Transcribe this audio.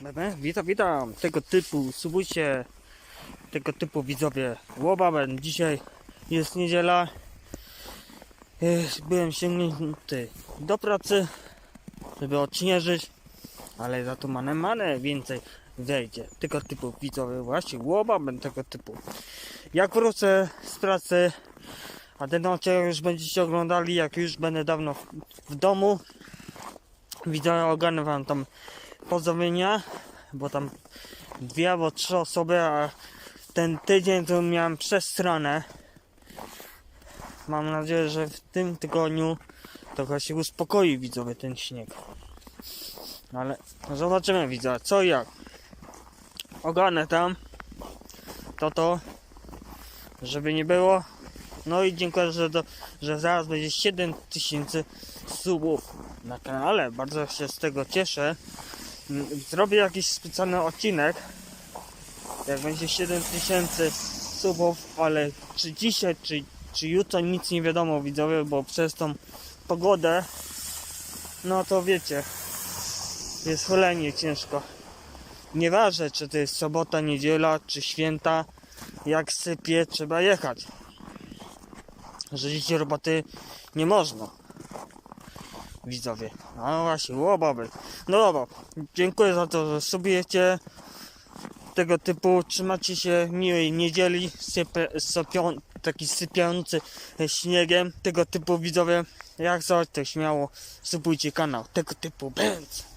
Bebe, witam, witam. Tego typu, subujcie. Tego typu widzowie. Łobaben, dzisiaj jest niedziela. Byłem sięgnięty do pracy, żeby odśnieżyć, ale za to manę manę więcej wejdzie. Tego typu widzowie, właśnie łobaben tego typu. Jak wrócę z pracy, a ten odcinek już będziecie oglądali, jak już będę dawno w, w domu. Widzę, ogarnę wam tam pozdrowienia, bo tam dwie albo trzy osoby, a ten tydzień to miałem przestronę. Mam nadzieję, że w tym tygodniu trochę się uspokoi widzowie ten śnieg. Ale zobaczymy widzowie, co i jak. Ogarnę tam to to, żeby nie było. No i dziękuję, że, do, że zaraz będzie 7000 subów na kanale. Bardzo się z tego cieszę. Mm, Zrobię jakiś specjalny odcinek. Jak będzie 7000 subów, ale czy dzisiaj, czy, czy jutro nic nie wiadomo widzowie, bo przez tą pogodę, no to wiecie, jest cholenie ciężko. Nieważne, czy to jest sobota, niedziela, czy święta, jak sypie, trzeba jechać. Że dzieci roboty nie można. Widzowie. No właśnie, łobaby. No dobra, dziękuję za to, że subujecie tego typu. Trzymacie się miłej niedzieli. Sypie, sopią, taki sypiący śniegiem. Tego typu widzowie. Jak coś, to śmiało subujcie kanał. Tego typu bęc.